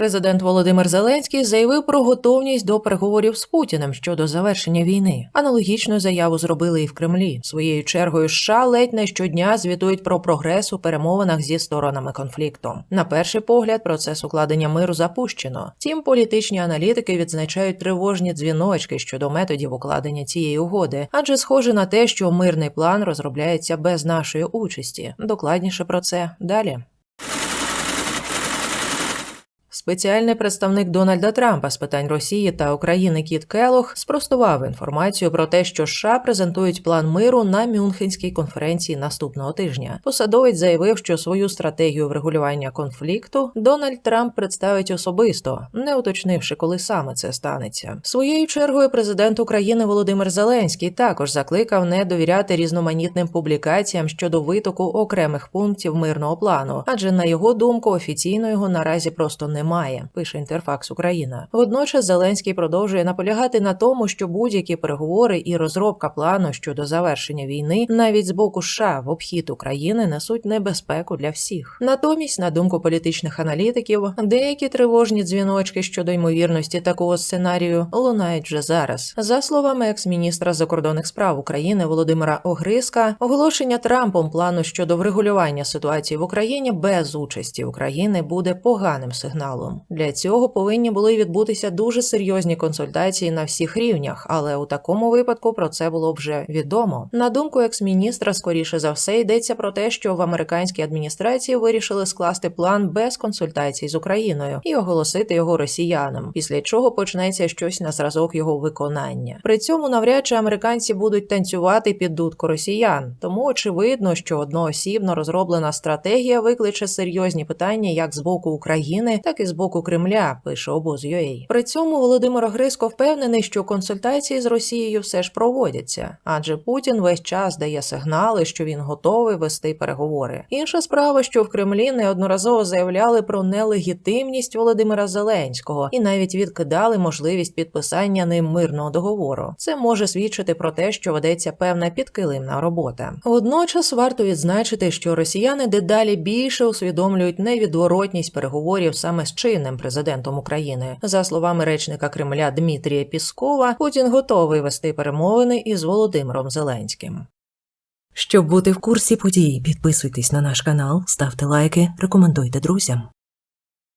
Президент Володимир Зеленський заявив про готовність до переговорів з Путіним щодо завершення війни. Аналогічну заяву зробили і в Кремлі. Своєю чергою США ледь не щодня звітують про прогрес у перемовинах зі сторонами конфлікту. На перший погляд, процес укладення миру запущено. Втім, політичні аналітики відзначають тривожні дзвіночки щодо методів укладення цієї угоди, адже схоже на те, що мирний план розробляється без нашої участі. Докладніше про це далі. Спеціальний представник Дональда Трампа з питань Росії та України Кіт Келох спростував інформацію про те, що США презентують план миру на Мюнхенській конференції наступного тижня. Посадовець заявив, що свою стратегію врегулювання конфлікту Дональд Трамп представить особисто, не уточнивши, коли саме це станеться. Своєю чергою президент України Володимир Зеленський також закликав не довіряти різноманітним публікаціям щодо витоку окремих пунктів мирного плану, адже на його думку офіційно його наразі просто немає. Пише Інтерфакс Україна. Водночас Зеленський продовжує наполягати на тому, що будь-які переговори і розробка плану щодо завершення війни, навіть з боку США в обхід України, несуть небезпеку для всіх. Натомість, на думку політичних аналітиків, деякі тривожні дзвіночки щодо ймовірності такого сценарію лунають вже зараз. За словами екс-міністра закордонних справ України Володимира Огриска, оголошення Трампом плану щодо врегулювання ситуації в Україні без участі України буде поганим сигналом. Для цього повинні були відбутися дуже серйозні консультації на всіх рівнях, але у такому випадку про це було вже відомо. На думку екс-міністра, скоріше за все йдеться про те, що в американській адміністрації вирішили скласти план без консультацій з Україною і оголосити його росіянам, після чого почнеться щось на зразок його виконання. При цьому навряд чи американці будуть танцювати під дудку росіян, тому очевидно, що одноосібно розроблена стратегія викличе серйозні питання як з боку України, так і з боку Кремля, пише обоз.ua. При цьому Володимир Огриско впевнений, що консультації з Росією все ж проводяться, адже Путін весь час дає сигнали, що він готовий вести переговори. Інша справа, що в Кремлі неодноразово заявляли про нелегітимність Володимира Зеленського і навіть відкидали можливість підписання ним мирного договору. Це може свідчити про те, що ведеться певна підкилимна робота. Водночас варто відзначити, що росіяни дедалі більше усвідомлюють невідворотність переговорів саме з чинним президентом України. За словами речника Кремля Дмитрія Піскова, Путін готовий вести перемовини із Володимиром Зеленським. Щоб бути в курсі подій, підписуйтесь на наш канал, ставте лайки, рекомендуйте друзям.